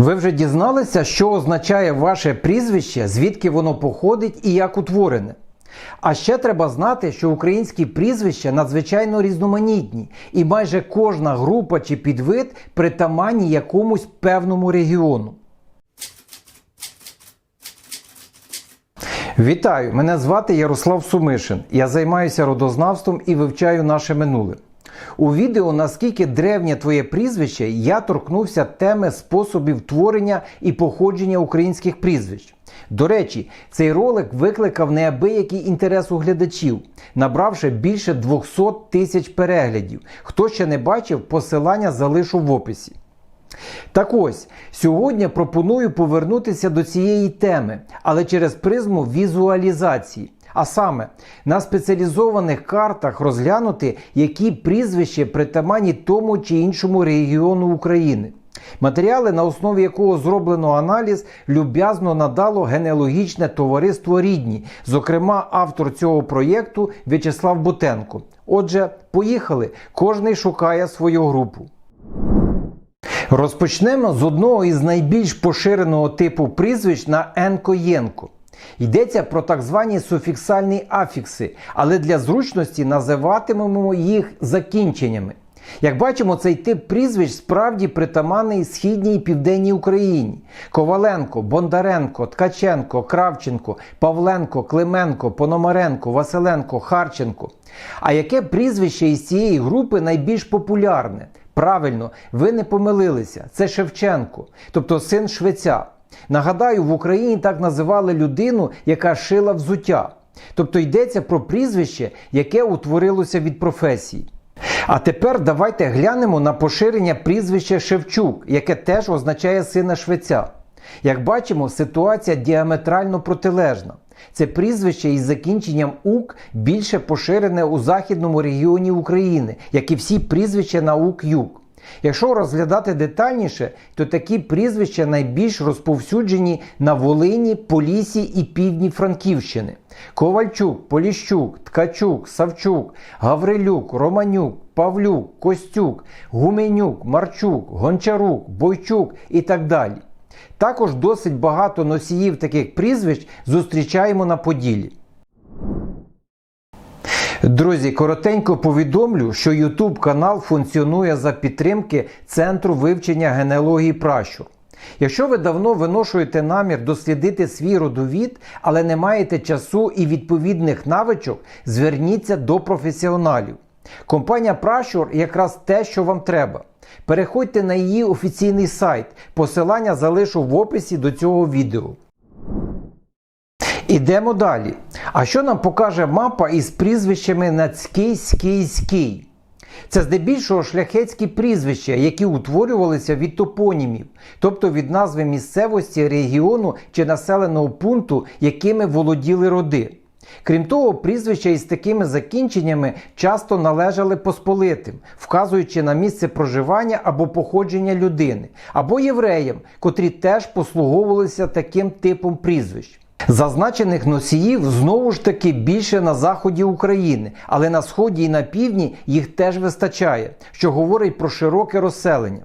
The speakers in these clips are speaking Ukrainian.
Ви вже дізналися, що означає ваше прізвище, звідки воно походить і як утворене. А ще треба знати, що українські прізвища надзвичайно різноманітні, і майже кожна група чи підвид притаманні якомусь певному регіону. Вітаю! Мене звати Ярослав Сумишин. Я займаюся родознавством і вивчаю наше минуле. У відео Наскільки древнє твоє прізвище я торкнувся теми способів творення і походження українських прізвищ. До речі, цей ролик викликав неабиякий інтерес у глядачів, набравши більше 200 тисяч переглядів. Хто ще не бачив, посилання залишу в описі. Так ось, сьогодні пропоную повернутися до цієї теми, але через призму візуалізації. А саме, на спеціалізованих картах розглянути, які прізвища притаманні тому чи іншому регіону України. Матеріали, на основі якого зроблено аналіз, люб'язно надало генеалогічне товариство Рідні, зокрема, автор цього проєкту В'ячеслав Бутенко. Отже, поїхали, кожний шукає свою групу. Розпочнемо з одного із найбільш поширеного типу прізвищ на Енко-Єнко. Йдеться про так звані суфіксальні афікси, але для зручності називатимемо їх закінченнями. Як бачимо, цей тип прізвищ справді притаманний східній і південній Україні: Коваленко, Бондаренко, Ткаченко, Кравченко, Павленко, Клименко, Пономаренко, Василенко, Харченко. А яке прізвище із цієї групи найбільш популярне? Правильно, ви не помилилися. Це Шевченко, тобто син швеця. Нагадаю, в Україні так називали людину, яка шила взуття. Тобто йдеться про прізвище, яке утворилося від професії. А тепер давайте глянемо на поширення прізвища Шевчук, яке теж означає сина швеця. Як бачимо, ситуація діаметрально протилежна. Це прізвище із закінченням УК більше поширене у західному регіоні України, як і всі прізвища на УК-ЮК. Якщо розглядати детальніше, то такі прізвища найбільш розповсюджені на Волині, Полісі і півдні Франківщини: Ковальчук, Поліщук, Ткачук, Савчук, Гаврилюк, Романюк, Павлюк, Костюк, Гуменюк, Марчук, Гончарук, Бойчук і так далі. Також досить багато носіїв таких прізвищ зустрічаємо на Поділі. Друзі, коротенько повідомлю, що YouTube канал функціонує за підтримки Центру вивчення генеалогії пращур. Якщо ви давно виношуєте намір дослідити свій родовід, але не маєте часу і відповідних навичок, зверніться до професіоналів. Компанія Пращур якраз те, що вам треба. Переходьте на її офіційний сайт. Посилання залишу в описі до цього відео. Ідемо далі. А що нам покаже мапа із прізвищами Нацький, Ський, Ський? Це здебільшого шляхетські прізвища, які утворювалися від топонімів, тобто від назви місцевості, регіону чи населеного пункту, якими володіли роди. Крім того, прізвища із такими закінченнями часто належали посполитим, вказуючи на місце проживання або походження людини, або євреям, котрі теж послуговувалися таким типом прізвищ. Зазначених носіїв знову ж таки більше на заході України, але на сході і на півдні їх теж вистачає, що говорить про широке розселення.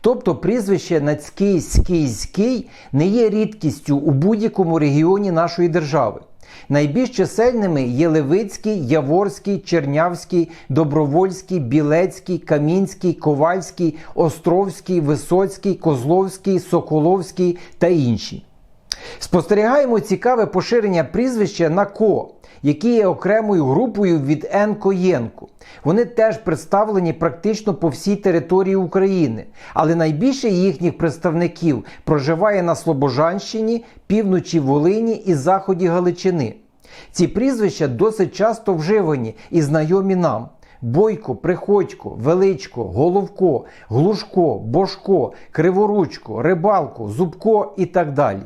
Тобто прізвище Нацький, Ський, Ський не є рідкістю у будь-якому регіоні нашої держави. Найбільш чисельними є Левицький, Яворський, Чернявський, Добровольський, Білецький, Камінський, Ковальський, Островський, Висоцький, Козловський, Соколовський та інші. Спостерігаємо цікаве поширення прізвища на ко, які є окремою групою від Енко-Єнко. Вони теж представлені практично по всій території України, але найбільше їхніх представників проживає на Слобожанщині, півночі Волині і заході Галичини. Ці прізвища досить часто вживані і знайомі нам. Бойко, Приходько, Величко, Головко, Глушко, Бошко, Криворучко, Рибалко, Зубко і так далі.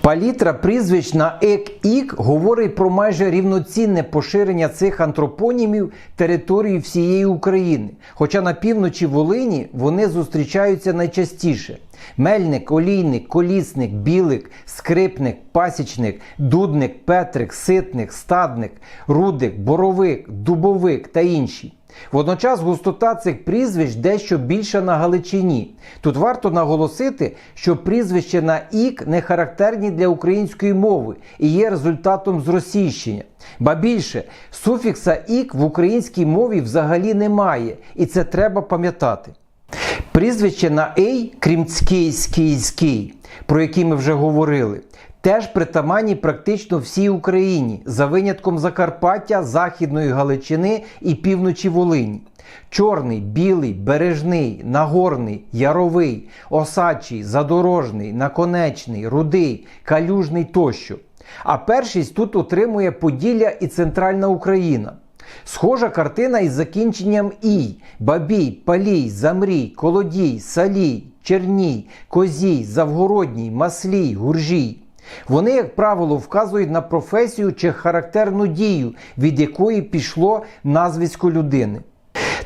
Палітра прізвищ на ек-ік говорить про майже рівноцінне поширення цих антропонімів території всієї України. Хоча на півночі Волині вони зустрічаються найчастіше. Мельник, олійник, колісник, білик, скрипник, пасічник, дудник, петрик, ситник, стадник, рудик, боровик, дубовик та інші. Водночас густота цих прізвищ дещо більша на Галичині. Тут варто наголосити, що прізвища на ік не характерні для української мови і є результатом зросійщення. Ба більше, суфікса ік в українській мові взагалі немає, і це треба пам'ятати. Прізвище на ей, крім цький, ський, ський, про які ми вже говорили, теж притаманні практично всій Україні, за винятком Закарпаття, Західної Галичини і півночі Волині. Чорний, білий, бережний, нагорний, яровий, осадчий, задорожний, наконечний, рудий, калюжний тощо. А першість тут отримує Поділля і Центральна Україна. Схожа картина із закінченням ій, бабій, палій, замрій, колодій, салій, черній, козій, завгородній, маслій, гуржій. Вони, як правило, вказують на професію чи характерну дію, від якої пішло назвисько людини.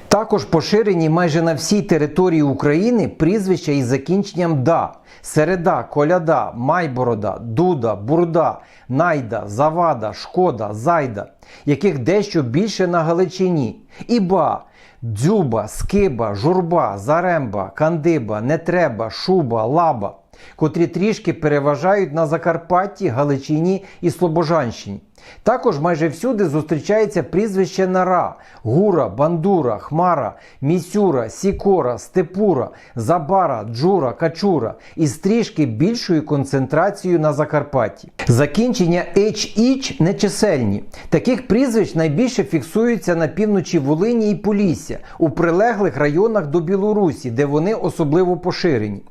Також поширені майже на всій території України прізвища із закінченням да, середа, коляда, майборода, дуда, бурда, найда, завада, шкода, зайда, яких дещо більше на Галичині. Іба, дзюба, скиба, журба, заремба, кандиба, нетреба, шуба, лаба, котрі трішки переважають на Закарпатті, Галичині і Слобожанщині. Також майже всюди зустрічається прізвище Нара, Гура, Бандура, Хмара, Місюра, Сікора, Степура, Забара, Джура, Качура із трішки більшою концентрацією на Закарпатті. Закінчення «ch-іч» нечисельні. Таких прізвищ найбільше фіксуються на півночі Волині і Полісся, у прилеглих районах до Білорусі, де вони особливо поширені.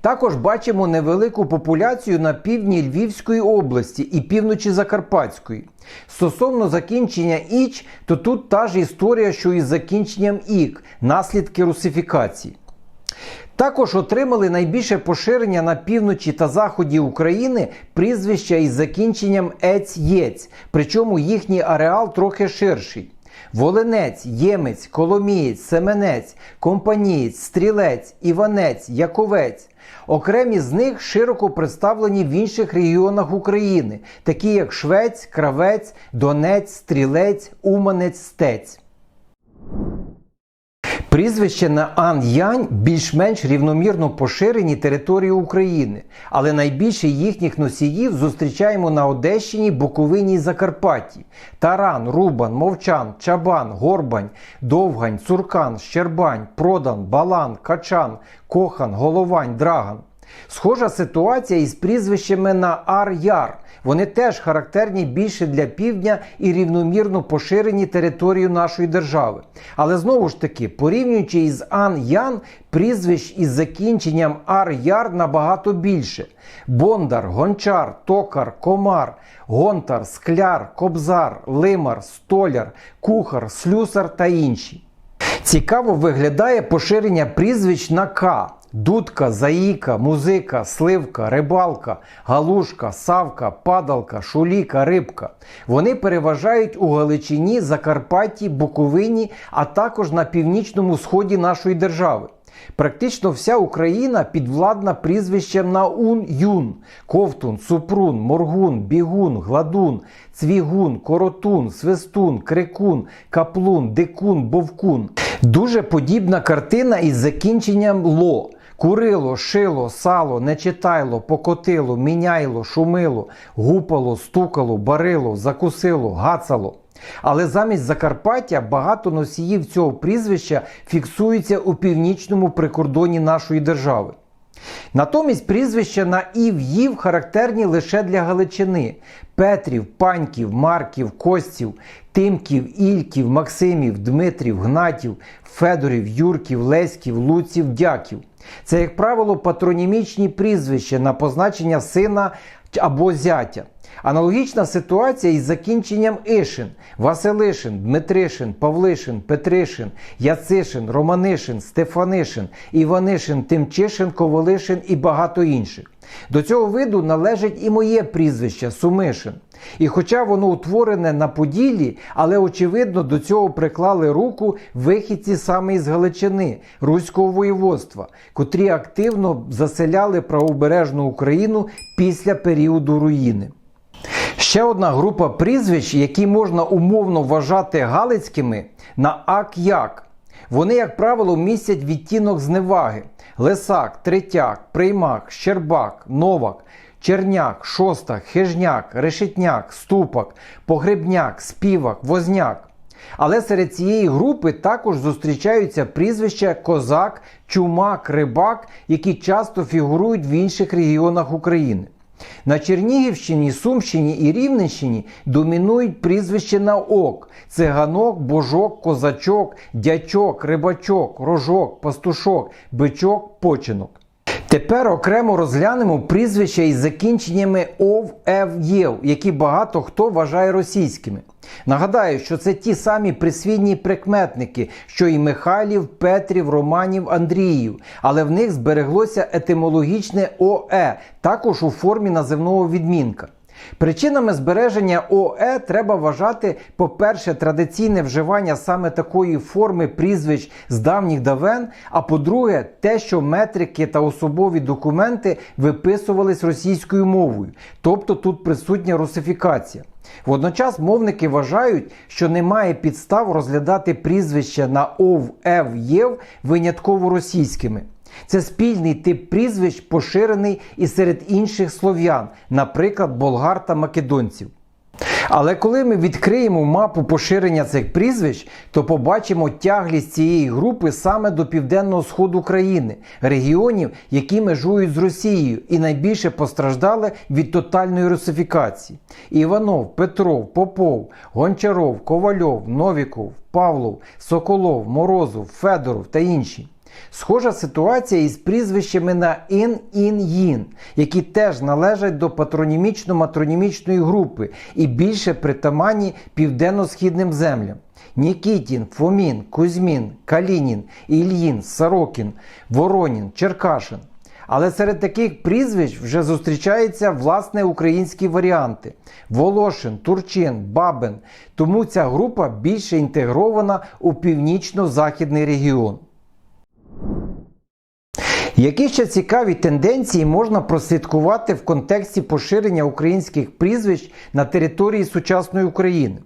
Також бачимо невелику популяцію на півдні Львівської області і півночі Закарпатської. Стосовно закінчення іч, то тут та ж історія, що і з закінченням ік, наслідки русифікації. Також отримали найбільше поширення на півночі та заході України прізвища із закінченням ець-єць, причому їхній ареал трохи ширший. Волинець, Ємець, Коломієць, Семенець, Компанієць, Стрілець, Іванець, Яковець. Окремі з них широко представлені в інших регіонах України, такі як Швець, Кравець, Донець, Стрілець, Уманець, Стець. Прізвище на Ан-Янь більш-менш рівномірно поширені території України, але найбільше їхніх носіїв зустрічаємо на Одещині, Буковині і Закарпатті. Таран, Рубан, Мовчан, Чабан, Горбань, Довгань, Цуркан, Щербань, Продан, Балан, Качан, Кохан, Головань, Драган. Схожа ситуація із прізвищами на Ар-Яр. Вони теж характерні більше для півдня і рівномірно поширені територію нашої держави. Але знову ж таки, порівнюючи із Ан-Ян, прізвищ із закінченням Ар-Яр набагато більше: Бондар, Гончар, Токар, Комар, Гонтар, Скляр, Кобзар, Лимар, Столяр, Кухар, Слюсар та інші. Цікаво виглядає поширення прізвищ на К. Дудка, заїка, музика, сливка, рибалка, галушка, савка, падалка, шуліка, рибка. Вони переважають у Галичині, Закарпатті, Буковині, а також на північному сході нашої держави. Практично вся Україна підвладна прізвищем на ун-юн, ковтун, супрун, моргун, бігун, гладун, цвігун, коротун, свистун, крикун, каплун, дикун, бовкун. Дуже подібна картина із закінченням ло. Курило, шило, сало, нечитайло, покотило, міняйло, шумило, гупало, стукало, барило, закусило, гацало. Але замість Закарпаття багато носіїв цього прізвища фіксуються у північному прикордоні нашої держави. Натомість прізвища на Ів Їв характерні лише для Галичини: Петрів, Паньків, Марків, Костів, Тимків, Ільків, Максимів, Дмитрів, Гнатів, Федорів, Юрків, Леськів, Луців, Дяків. Це, як правило, патронімічні прізвища на позначення сина або зятя. Аналогічна ситуація із закінченням Ішин, Василишин, Дмитришин, Павлишин, Петришин, Яцишин, Романишин, Стефанишин, Іванишин, Тимчишин, Ковалишин і багато інших. До цього виду належить і моє прізвище Сумишин. І хоча воно утворене на Поділлі, але очевидно до цього приклали руку вихідці саме із Галичини, Руського воєводства, котрі активно заселяли правобережну Україну після періоду руїни. Ще одна група прізвищ, які можна умовно вважати галицькими, на ак-як. Вони, як правило, містять відтінок зневаги: Лисак, Третяк, Приймак, Щербак, Новак, Черняк, Шостак, Хижняк, Решетняк, Ступак, Погребняк, Співак, Возняк. Але серед цієї групи також зустрічаються прізвища Козак, Чумак, Рибак, які часто фігурують в інших регіонах України. На Чернігівщині, Сумщині і Рівненщині домінують прізвища на ок: циганок, божок, козачок, дячок, рибачок, рожок, пастушок, бичок, починок. Тепер окремо розглянемо прізвища із закінченнями ов, ев, єв, які багато хто вважає російськими. Нагадаю, що це ті самі присвідні прикметники, що і Михайлів, Петрів, Романів, Андріїв, але в них збереглося етимологічне ОЕ, також у формі називного відмінка. Причинами збереження ОЕ треба вважати, по-перше, традиційне вживання саме такої форми прізвищ з давніх давен, а по-друге, те, що метрики та особові документи виписувались російською мовою, тобто тут присутня русифікація. Водночас мовники вважають, що немає підстав розглядати прізвища на ОВ, ЕВ, ЄВ винятково російськими. Це спільний тип прізвищ, поширений і серед інших слов'ян, наприклад, болгар та македонців. Але коли ми відкриємо мапу поширення цих прізвищ, то побачимо тяглість цієї групи саме до південного сходу країни, регіонів, які межують з Росією і найбільше постраждали від тотальної русифікації: Іванов, Петров, Попов, Гончаров, Ковальов, Новіков, Павлов, Соколов, Морозов, Федоров та інші. Схожа ситуація із прізвищами на ін, ін, їн, які теж належать до патронімічно-матронімічної групи і більше притаманні південно-східним землям. Нікітін, Фомін, Кузьмін, Калінін, Ільїн, Сорокін, Воронін, Черкашин. Але серед таких прізвищ вже зустрічаються власне українські варіанти: Волошин, Турчин, Бабин. Тому ця група більше інтегрована у північно-західний регіон. Які ще цікаві тенденції можна прослідкувати в контексті поширення українських прізвищ на території сучасної України?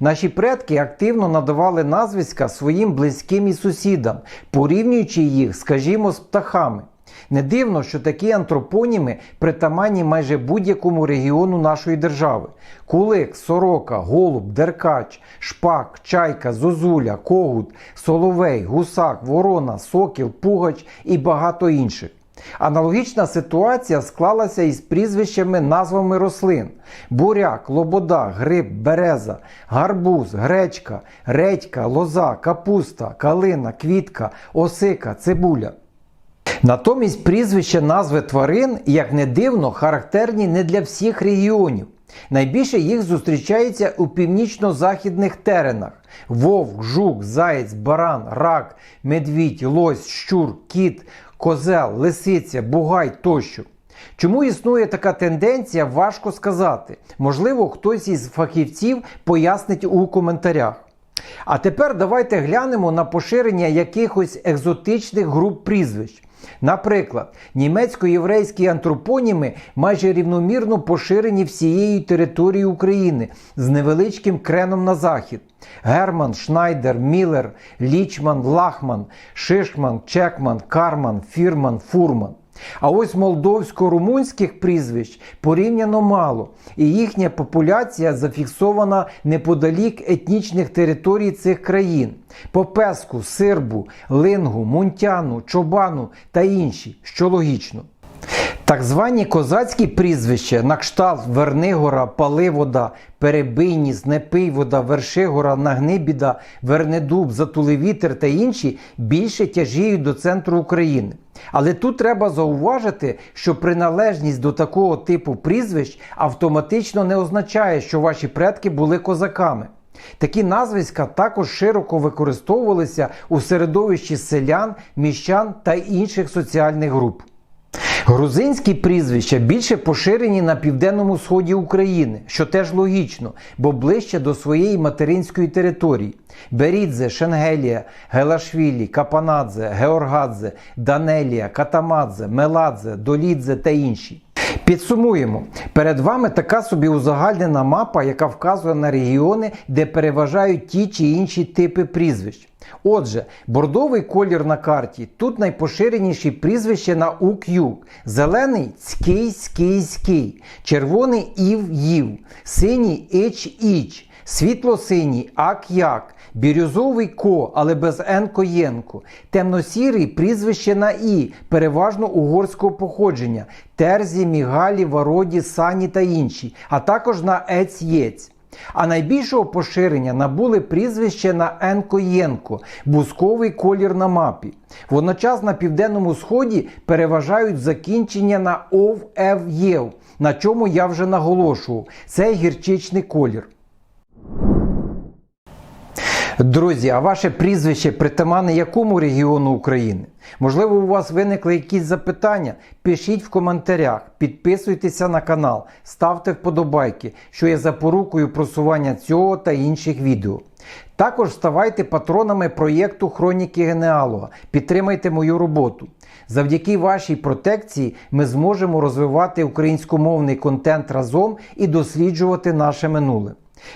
Наші предки активно надавали назвиська своїм близьким і сусідам, порівнюючи їх, скажімо, з птахами. Не дивно, що такі антропоніми притаманні майже будь-якому регіону нашої держави: кулик, сорока, голуб, деркач, шпак, чайка, зозуля, когут, соловей, гусак, ворона, сокіл, пугач і багато інших. Аналогічна ситуація склалася із прізвищами назвами рослин: буряк, лобода, гриб, береза, гарбуз, гречка, редька, лоза, капуста, калина, квітка, осика, цибуля. Натомість прізвища назви тварин, як не дивно, характерні не для всіх регіонів. Найбільше їх зустрічається у північно-західних теренах: вовк, жук, заєць, баран, рак, медвідь, лось, щур, кіт, козел, лисиця, бугай тощо. Чому існує така тенденція, важко сказати. Можливо, хтось із фахівців пояснить у коментарях. А тепер давайте глянемо на поширення якихось екзотичних груп прізвищ. Наприклад, німецько-єврейські антропоніми майже рівномірно поширені всією територією України з невеличким креном на захід. Герман, Шнайдер, Міллер, Лічман, Лахман, Шишман, Чекман, Карман, Фірман, Фурман. А ось молдовсько-румунських прізвищ порівняно мало, і їхня популяція зафіксована неподалік етнічних територій цих країн: Попеску, Сирбу, Лингу, Мунтяну, Чобану та інші, що логічно. Так звані козацькі прізвища на кшталт Вернигора, Паливода, Перебийніс, Непийвода, Вершигора, Нагнибіда, Вернедуб, Затулевітер та інші більше тяжіють до центру України. Але тут треба зауважити, що приналежність до такого типу прізвищ автоматично не означає, що ваші предки були козаками. Такі назвиська також широко використовувалися у середовищі селян, міщан та інших соціальних груп. Грузинські прізвища більше поширені на південному сході України, що теж логічно, бо ближче до своєї материнської території. Берідзе, Шенгелія, Гелашвілі, Капанадзе, Георгадзе, Данелія, Катамадзе, Меладзе, Долідзе та інші. Підсумуємо, перед вами така собі узагальнена мапа, яка вказує на регіони, де переважають ті чи інші типи прізвищ. Отже, бордовий колір на карті. Тут найпоширеніші прізвища на УКЮ. Зелений цький, скій, скій, червоний ів, їв, синій іч, іч, світло-синій ак, як, бірюзовий ко, але без енко єнко, темно-сірий прізвище на і, переважно угорського походження, терзі, мігалі, вароді, сані та інші, а також на ець єць. А найбільшого поширення набули прізвище на Енко-Єнко, бусковий колір на мапі. Водночас на південному сході переважають закінчення на ов, ев, єв, на чому я вже наголошував. Це гірчичний колір. Друзі, а ваше прізвище притаманне якому регіону України? Можливо, у вас виникли якісь запитання? Пишіть в коментарях, підписуйтеся на канал, ставте вподобайки, що є запорукою просування цього та інших відео. Також ставайте патронами проєкту Хроніки Генеалога. Підтримайте мою роботу. Завдяки вашій протекції ми зможемо розвивати українськомовний контент разом і досліджувати наше минуле.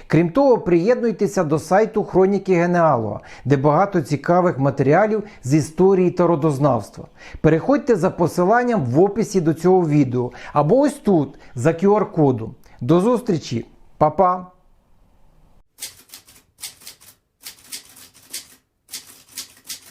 Крім того, приєднуйтеся до сайту Хроніки Генеалога, де багато цікавих матеріалів з історії та родознавства. Переходьте за посиланням в описі до цього відео або ось тут за QR-кодом. До зустрічі, Па-па!